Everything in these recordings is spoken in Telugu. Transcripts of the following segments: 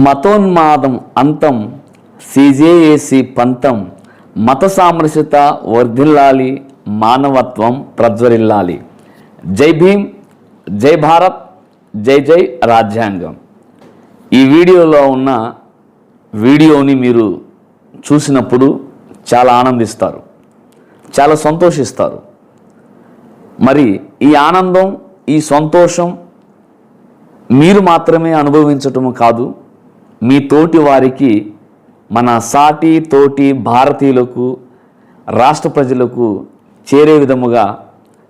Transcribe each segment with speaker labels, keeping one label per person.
Speaker 1: మతోన్మాదం అంతం సిజేఏసి పంతం మత సామరస్యత వర్ధిల్లాలి మానవత్వం ప్రజ్వరిల్లాలి జై భీమ్ జై భారత్ జై జై రాజ్యాంగం. ఈ వీడియోలో ఉన్న వీడియోని మీరు చూసినప్పుడు చాలా ఆనందిస్తారు చాలా సంతోషిస్తారు. మరి ఈ ఆనందం ఈ సంతోషం మీరు మాత్రమే అనుభవించటము కాదు మీ తోటి వారికి మన సాటి తోటి భారతీయులకు రాష్ట్ర ప్రజలకు చేరే విధముగా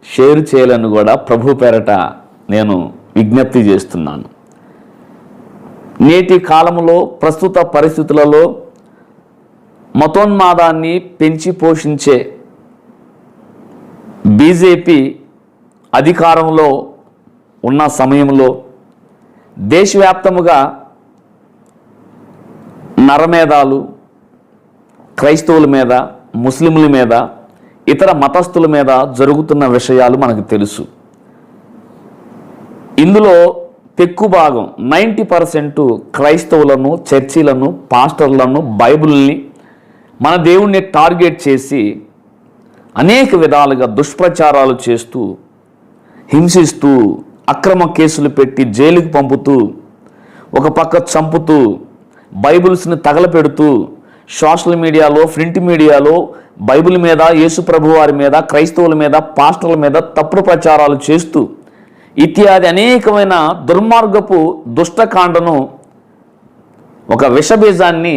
Speaker 1: షేర్ చేయాలని కూడా ప్రభు పేరట నేను విజ్ఞప్తి చేస్తున్నాను. నేటి కాలంలో ప్రస్తుత పరిస్థితులలో మతోన్మాదాన్ని పెంచి పోషించే బీజేపీ అధికారంలో ఉన్న సమయంలో దేశవ్యాప్తముగా నరమేధాలు క్రైస్తవుల మీద ముస్లింల మీద ఇతర మతస్థుల మీద జరుగుతున్న విషయాలు మనకు తెలుసు. ఇందులో తెక్కు భాగం నైంటీ పర్సెంట్ క్రైస్తవులను చర్చిలను పాస్టర్లను బైబిల్ని మన దేవుణ్ణి టార్గెట్ చేసి అనేక విధాలుగా దుష్ప్రచారాలు చేస్తూ హింసిస్తూ అక్రమ కేసులు పెట్టి జైలుకు పంపుతూ ఒక పక్క చంపుతూ బైబిల్స్ని తగలపెడుతూ సోషల్ మీడియాలో ప్రింట్ మీడియాలో బైబిల్ మీద యేసుప్రభు వారి మీద క్రైస్తవుల మీద పాస్టర్ల మీద తప్పుడు ప్రచారాలు చేస్తూ ఇత్యాది అనేకమైన దుర్మార్గపు దుష్టకాండను ఒక విషబీజాన్ని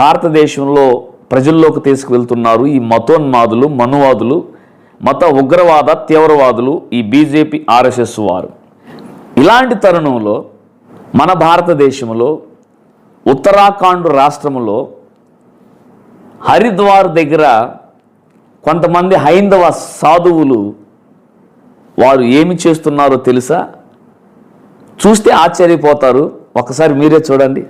Speaker 1: భారతదేశంలో ప్రజల్లోకి తీసుకువెళ్తున్నారు. ఈ మతోన్మాదులు మనువాదులు మత ఉగ్రవాద తీవ్రవాదులు ఈ బీజేపీ ఆర్ఎస్ఎస్ వారు. ఇలాంటి తరుణంలో మన భారతదేశంలో ఉత్తరాఖండ్ రాష్ట్రంలో హరిద్వార్ దగ్గర కొంతమంది హైందవ సాధువులు వారు ఏమి చేస్తున్నారో తెలుసా? చూస్తే ఆశ్చర్యపోతారు. ఒకసారి మీరే చూడండి.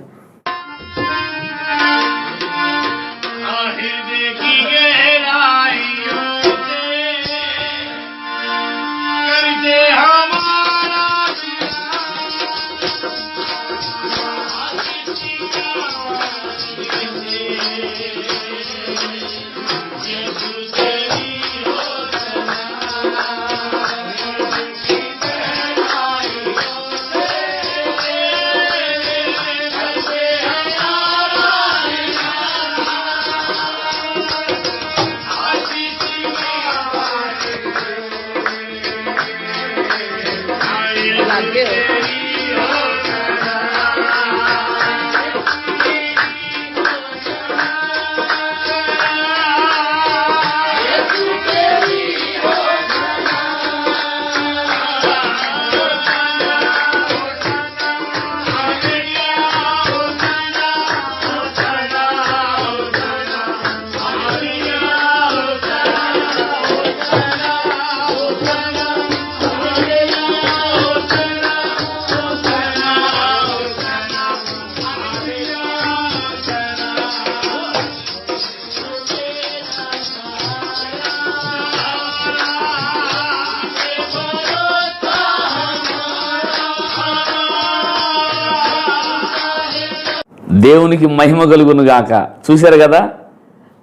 Speaker 1: దేవునికి మహిమ కలుగును గాక. చూశారు కదా?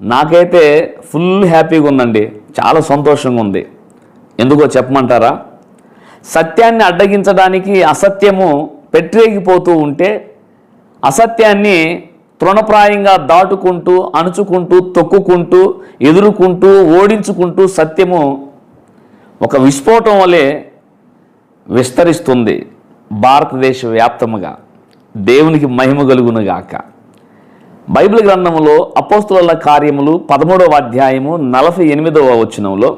Speaker 1: నాకైతే ఫుల్ హ్యాపీగా ఉందండి. చాలా సంతోషంగా ఉంది. ఎందుకో చెప్పమంటారా? సత్యాన్ని అడ్డగించడానికి అసత్యము పెట్టేగిపోతూ ఉంటే అసత్యాన్ని తృణప్రాయంగా దాటుకుంటూ అణుచుకుంటూ తొక్కుకుంటూ ఎదుర్కొంటూ ఓడించుకుంటూ సత్యము ఒక విస్ఫోటం వలె విస్తరిస్తుంది భారతదేశ వ్యాప్తముగా. దేవునికి మహిమ కలుగునుగాక బైబిల్ గ్రంథంలో అపోస్తుల కార్యములు పదమూడవ అధ్యాయము నలభై ఎనిమిదవ వచనంలో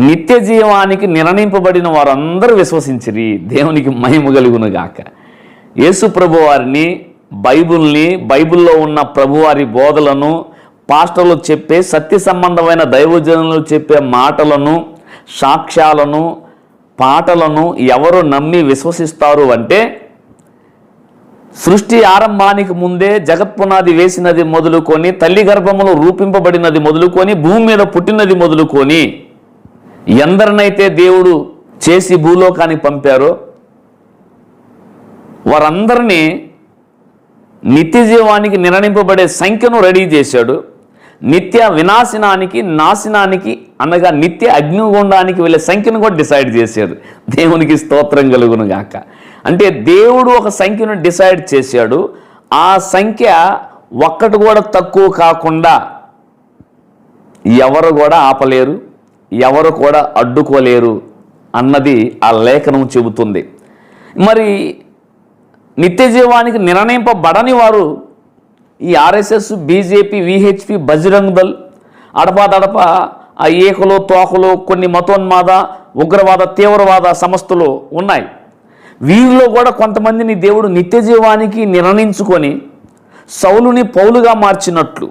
Speaker 1: నిత్య జీవానికి నిర్ణయింపబడిన వారందరూ విశ్వసించిరి దేవునికి మహిమ కలుగునుగాక యేసు ప్రభు వారిని బైబిల్లో ఉన్న ప్రభువారి బోధలను పాస్టర్లు చెప్పే సత్య సంబంధమైన దైవజనులు చెప్పే మాటలను సాక్ష్యాలను పాటలను ఎవరు నమ్మి విశ్వసిస్తారు అంటే సృష్టి ఆరంభానికి ముందే జగత్పునాది వేసినది మొదలుకొని తల్లి గర్భములో రూపింపబడినది మొదలుకొని భూమి మీద పుట్టినది మొదలుకొని ఎందరినైతే దేవుడు చేసి భూలోకానికి పంపారో వారందరినీ నిత్య జీవానికి నిర్ణయింపబడే సంఖ్యను రెడీ చేశాడు. నిత్య వినాశనానికి నాశనానికి అనగా నిత్య అగ్నిగుండానికి వెళ్ళే సంఖ్యను కూడా డిసైడ్ చేశాడు. దేవునికి స్తోత్రం కలుగును గాక అంటే దేవుడు ఒక సంఖ్యను డిసైడ్ చేశాడు. ఆ సంఖ్య ఒక్కటి కూడా తక్కువ కాకుండా ఎవరు కూడా ఆపలేరు ఎవరు కూడా అడ్డుకోలేరు అన్నది ఆ లేఖనం చెబుతుంది. మరి నిత్య జీవానికి నిర్ణయింపబడని వారు ఈ RSS BJP VHP Bajrang Dal అడపాదడప ఆ ఏకలు తోకలు కొన్ని మతోన్మాద ఉగ్రవాద తీవ్రవాద సంస్థలు ఉన్నాయి. వీరిలో కూడా కొంతమందిని దేవుడు నిత్య జీవానికి నిర్ణయించుకొని సౌలుని పౌలుగా మార్చినట్లు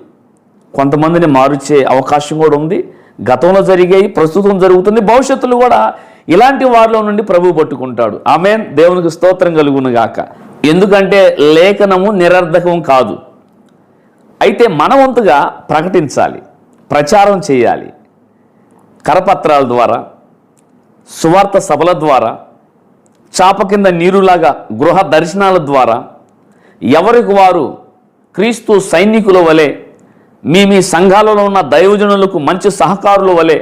Speaker 1: కొంతమందిని మారుచే అవకాశం కూడా ఉంది. గతంలో జరిగాయి ప్రస్తుతం జరుగుతుంది. భవిష్యత్తులో కూడా ఇలాంటి వారిలో నుండి ప్రభు పట్టుకుంటాడు. ఆమె దేవునికి స్తోత్రం కలుగునుగాక. ఎందుకంటే లేఖనము నిరర్ధకం కాదు. అయితే మనవంతుగా ప్రకటించాలి. ప్రచారం చేయాలి. కరపత్రాల ద్వారా సువార్త సభల ద్వారా చాప కింద నీరులాగా గృహ దర్శనాల ద్వారా ఎవరికి వారు క్రీస్తు సైనికుల వలె మీ మీ సంఘాలలో ఉన్న దైవజనులకు మంచి సహకారుల వలె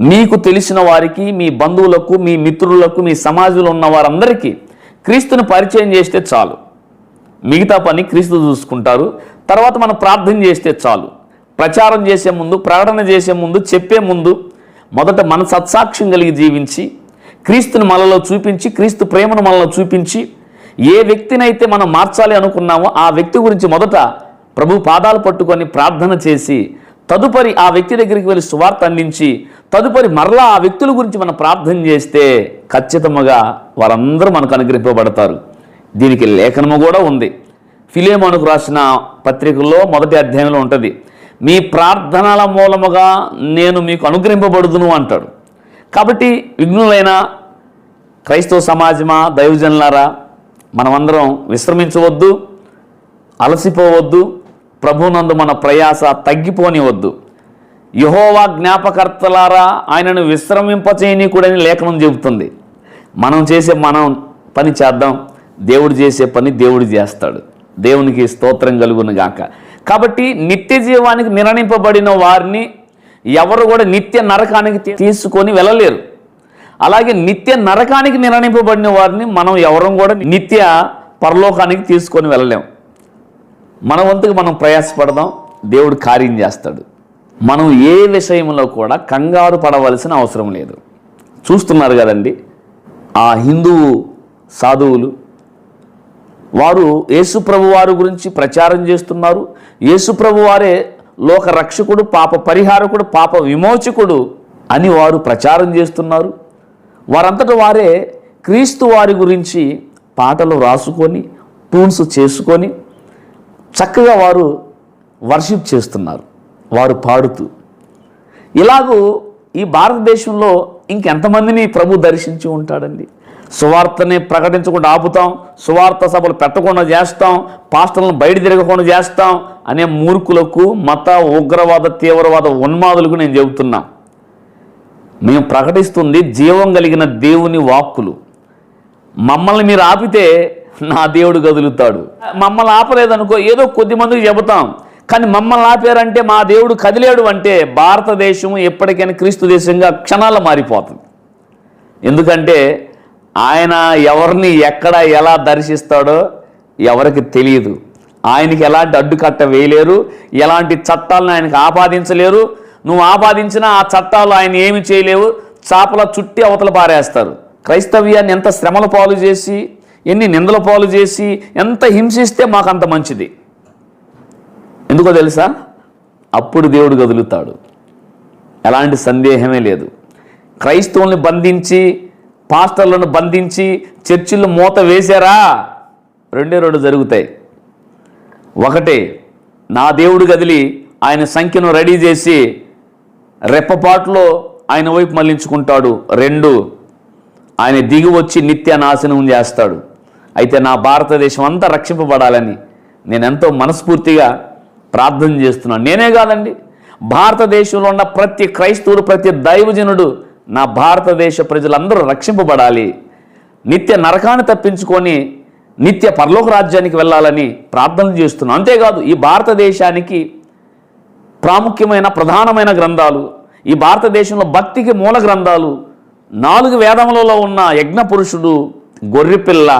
Speaker 1: మీకు తెలిసిన వారికి మీ బంధువులకు మీ మిత్రులకు మీ సమాజంలో ఉన్న వారందరికీ క్రీస్తుని పరిచయం చేస్తే చాలు. మిగతా పని క్రీస్తు చూసుకుంటారు. తర్వాత మనం ప్రార్థన చేస్తే చాలు. ప్రచారం చేసే ముందు ప్రకటన చేసే ముందు చెప్పే ముందు మొదట మన సత్సాక్ష్యం కలిగి జీవించి క్రీస్తుని మనలో చూపించి క్రీస్తు ప్రేమను మనలో చూపించి ఏ వ్యక్తినైతే మనం మార్చాలి అనుకున్నామో ఆ వ్యక్తి గురించి మొదట ప్రభు పాదాలు పట్టుకొని ప్రార్థన చేసి తదుపరి ఆ వ్యక్తి దగ్గరికి వెళ్ళి సువార్త అందించి తదుపరి మరలా ఆ వ్యక్తుల గురించి మనం ప్రార్థన చేస్తే ఖచ్చితంగా వారందరూ మనకు అనుగ్రహింపబడతారు. దీనికి లేఖనము కూడా ఉంది. ఫిలేమోనుకు రాసిన పత్రికల్లో మొదటి అధ్యాయంలో ఉంటుంది. మీ ప్రార్థనల మూలముగా నేను మీకు అనుగ్రహింపబడుదును అంటాడు. కాబట్టి విఘ్నులైన క్రైస్తవ సమాజమా దైవజనులారా మనమందరం విశ్రమించవద్దు అలసిపోవద్దు ప్రభునందు మన ప్రయాస తగ్గిపోనివద్దు యహోవా జ్ఞాపకర్తలారా ఆయనను విశ్రమింపచేయనీకుడని లేఖనం చెబుతుంది. మనం చేసే మనం పని చేద్దాం దేవుడు చేసే పని దేవుడు చేస్తాడు. దేవునికి స్తోత్రం కలుగును గాక కాబట్టి నిత్య జీవానికి నిర్ణయింపబడిన వారిని ఎవరు కూడా నిత్య నరకానికి తీసుకొని వెళ్ళలేరు. అలాగే నిత్య నరకానికి నిర్ణయింపబడిన వారిని మనం ఎవరం కూడా నిత్య పరలోకానికి తీసుకొని వెళ్ళలేం. మన వంతుకు మనం ప్రయాసపడదాం దేవుడు కార్యం చేస్తాడు. మనం ఏ విషయంలో కూడా కంగారు పడవలసిన అవసరం లేదు. చూస్తున్నారు కదండి ఆ హిందువు సాధువులు వారు యేసుప్రభు వారి గురించి ప్రచారం చేస్తున్నారు. యేసుప్రభు వారే లోక రక్షకుడు పాప పరిహారకుడు పాప విమోచకుడు అని వారు ప్రచారం చేస్తున్నారు. వారంతట వారే క్రీస్తు వారి గురించి పాటలు రాసుకొని టూన్స్ చేసుకొని చక్కగా వారు వర్షిప్ చేస్తున్నారు. వారు పాడుతూ. ఇలాగూ ఈ భారతదేశంలో ఇంకెంతమందిని ప్రభు దర్శించి ఉంటాడండి? సువార్తని ప్రకటించకుండా ఆపుతాం సువార్త సభలు పెట్టకుండా చేస్తాం పాస్టర్లను బయట తిరగకుండా చేస్తాం అనే మూర్ఖులకు మత ఉగ్రవాద తీవ్రవాద ఉన్మాదులకు నేను చెబుతున్నా. మేము ప్రకటిస్తుంది జీవం కలిగిన దేవుని వాక్కులు. మమ్మల్ని మీరు ఆపితే నా దేవుడు కదులుతాడు. మమ్మల్ని ఆపలేదనుకో ఏదో కొద్ది మందికి చెబుతాం. కానీ మమ్మల్ని ఆపారంటే మా దేవుడు కదిలేడు అంటే భారతదేశం ఎప్పటికైనా క్రీస్తు దేశంగా క్షణాలు మారిపోతుంది. ఎందుకంటే ఆయన ఎవరిని ఎక్కడ ఎలా దర్శిస్తాడో ఎవరికి తెలియదు. ఆయనకి ఎలాంటి అడ్డుకట్ట వేయలేరు ఎలాంటి చట్టాలను ఆయనకు ఆపాదించలేరు. నువ్వు ఆపాదించినా ఆ చట్టాలు ఆయన ఏమి చేయలేవు. చాపల చుట్టి అవతల పారేస్తారు. క్రైస్తవ్యాన్ని ఎంత శ్రమల పాలు చేసి ఎన్ని నిందల పాలు చేసి ఎంత హింసిస్తే మాకు అంత మంచిది. ఎందుకో తెలుసా? అప్పుడు దేవుడు కదులుతాడు. ఎలాంటి సందేహమే లేదు. క్రైస్తవుల్ని బంధించి పాస్టర్లను బంధించి చర్చిల్లో మూత వేశారా? రెండే రెండు జరుగుతాయి. ఒకటి నా దేవుడు కదిలి ఆయన సంఖ్యను రెడీ చేసి రెప్పపాటులో ఆయన వైపు మళ్ళించుకుంటాడు రెండు ఆయన దిగి వచ్చి నిత్య నాశనం చేస్తాడు. అయితే నా భారతదేశం అంతా రక్షింపబడాలని నేను ఎంతో మనస్ఫూర్తిగా ప్రార్థన చేస్తున్నాను. నేనే కాదండి భారతదేశంలో ఉన్న ప్రతి క్రైస్తవుడు ప్రతి దైవజనుడు నా భారతదేశ ప్రజలందరూ రక్షింపబడాలి. నిత్య నరకాన్ని తప్పించుకొని నిత్య పరలోక రాజ్యానికి వెళ్ళాలని ప్రార్థన చేస్తున్నాను. అంతేకాదు ఈ భారతదేశానికి ప్రాముఖ్యమైన ప్రధానమైన గ్రంథాలు ఈ భారతదేశంలో భక్తికి మూల గ్రంథాలు నాలుగు వేదములలో ఉన్న యజ్ఞ పురుషుడు గొర్రెపిల్ల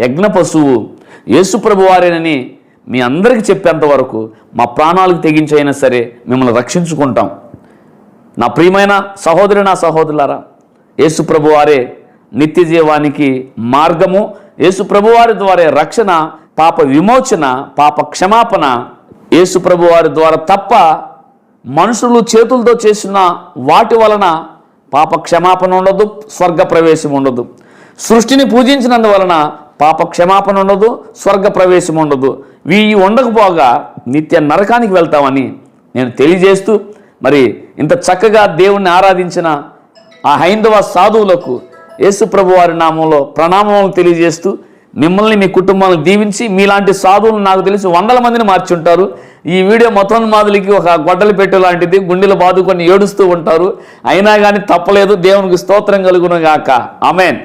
Speaker 1: యజ్ఞ పశువు యేసుప్రభు వారేనని మీ అందరికీ చెప్పేంత వరకు మా ప్రాణాలకు తెగించైనా సరే మిమ్మల్ని రక్షించుకుంటాం. నా ప్రియమైన సహోదరి నా సహోదరులారా యేసుప్రభు వారే నిత్య జీవానికి మార్గము. యేసుప్రభు వారి ద్వారా రక్షణ పాప విమోచన పాప క్షమాపణ. యేసుప్రభు వారి ద్వారా తప్ప మనుషులు చేతులతో చేసిన వాటి వలన పాప క్షమాపణ ఉండదు స్వర్గ ప్రవేశం ఉండదు. సృష్టిని పూజించినందువలన పాప క్షమాపణ ఉండదు స్వర్గ ప్రవేశం ఉండదు. వీ ఉండకపోగా నిత్య నరకానికి వెళ్తామని నేను తెలియజేస్తూ మరి ఇంత చక్కగా దేవుణ్ణి ఆరాధించిన ఆ హైందవ సాధువులకు యేసుప్రభు వారి నామంలో ప్రణామములు తెలియజేస్తూ మిమ్మల్ని మీ కుటుంబాలను దీవించి మీలాంటి సాధువులు నాకు తెలిసి వందల మందిని మార్చుంటారు. ఈ వీడియో మొత్తం మాదిలికి ఒక గొడ్డలు పెట్టె లాంటిది గుండెలు బాదుకొని ఏడుస్తూ ఉంటారు. అయినా కానీ తప్పలేదు దేవునికి స్తోత్రం కలుగును గాక. ఆమెన్.